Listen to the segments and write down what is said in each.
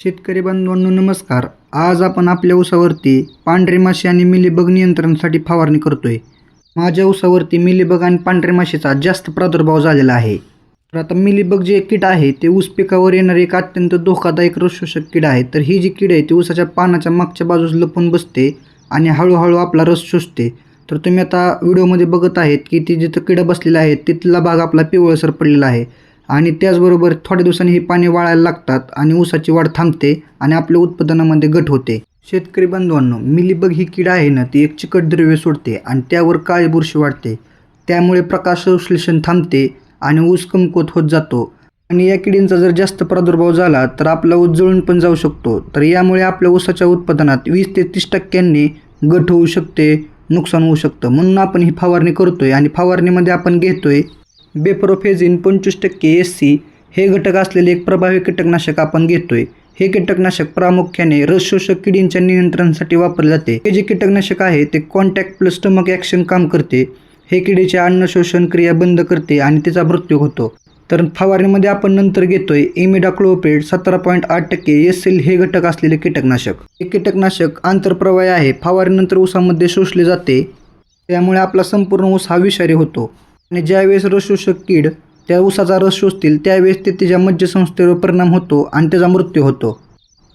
शेतकरी बांधवांनो नमस्कार. आज आपण आपल्या ऊसावरती पांढरे माशी आणि मिलीबग नियंत्रणासाठी फवारणी करतोय. माझ्या ऊसावरती मिलीबग आणि पांढरे माशीचा जास्त प्रादुर्भाव झालेला आहे. तर आता मिलीबग जे कीड आहे ते ऊस पिकावर येणारे एक अत्यंत धोकादायक रसशोषक कीड आहे. तर ही जी कीड आहे ती ऊसाच्या पानाच्या मागच्या बाजूस लपून बसते आणि हळूहळू आपला रस शोषते. तर तुम्ही आता व्हिडिओमध्ये बघत आहेत की ती जिथं किडा बसलेला आहे तिथला भाग आपला पिवळसर पडलेला आहे. आणि त्याचबरोबर थोड्या दिवसांनी ही पाणी वाळायला लागतात आणि ऊसाची वाढ थांबते आणि आपल्या उत्पादनामध्ये घट होते. शेतकरी बांधवांनो मिलीबग ही कीड आहे ना ती एक चिकट द्रव्य सोडते आणि त्यावर काळी बुरशी वाढते. त्यामुळे प्रकाश संश्लेषण थांबते आणि ऊस कमकुवत होत जातो. आणि या किडींचा जर जास्त प्रादुर्भाव झाला तर आपला ऊस जळून पण जाऊ शकतो. तर यामुळे आपल्या ऊसाच्या उत्पादनात वीस ते तीस टक्क्यांनी घट होऊ शकते नुकसान होऊ शकतं. म्हणून आपण ही फवारणी करतोय आणि फवारणीमध्ये आपण घेतोय बेप्रोफेझिन पंचवीस टक्के एस सी हे घटक असलेले एक प्रभावी कीटकनाशक आपण घेतोय. हे कीटकनाशक प्रामुख्याने रसशोषक किडींच्या नियंत्रणासाठी वापरले जाते. हे जे कीटकनाशक आहे ते कॉन्टॅक्ट प्लस स्टमक ॲक्शन काम करते. हे किडीचे अन्न शोषण क्रिया बंद करते आणि तिचा मृत्यू होतो. तर फवारणीमध्ये आपण नंतर घेतोय इमिडाक्लोपेड सतरा पॉईंट आठ टक्के एस एल हे घटक असलेले कीटकनाशक. हे कीटकनाशक आंतरप्रवाही आहे. फवारणीनंतर ऊसामध्ये शोषले जाते. त्यामुळे आपला संपूर्ण ऊस हा विषारी होतो. आणि ज्यावेळेस रस शोषक कीड त्या ऊसाचा रस शोषतील त्यावेळेस ते त्याच्या मज्जसंस्थेवर परिणाम होतो आणि त्याचा मृत्यू होतो.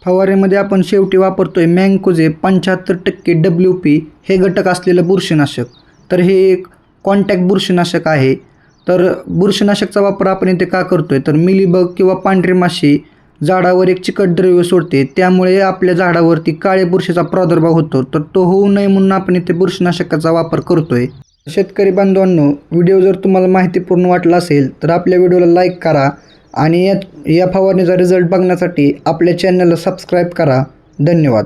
फवारेमध्ये आपण शेवटी वापरतोय मँकोजे पंच्याहत्तर टक्के डब्ल्यू पी हे घटक असलेलं बुरशीनाशक. तर हे एक कॉन्टॅक्ट बुरशीनाशक आहे. तर बुरशीनाशकचा वापर आपण इथे का करतोय? तर मिलीबग किंवा पांढरी माशी झाडावर एक चिकट द्रव्य सोडते. त्यामुळे आपल्या झाडावरती काळे बुरशीचा प्रादुर्भाव होतो. तर तो होऊ नये म्हणून आपण इथे बुरशीनाशकाचा वापर करतोय. शेतकरी बांधवांनो व्हिडिओ जर तुम्हाला माहितीपूर्ण वाटला असेल तर आपल्या व्हिडिओला लाईक करा आणि या या फवारणीचा रिझल्ट बघण्यासाठी आपल्या चॅनलला सबस्क्राईब करा. धन्यवाद.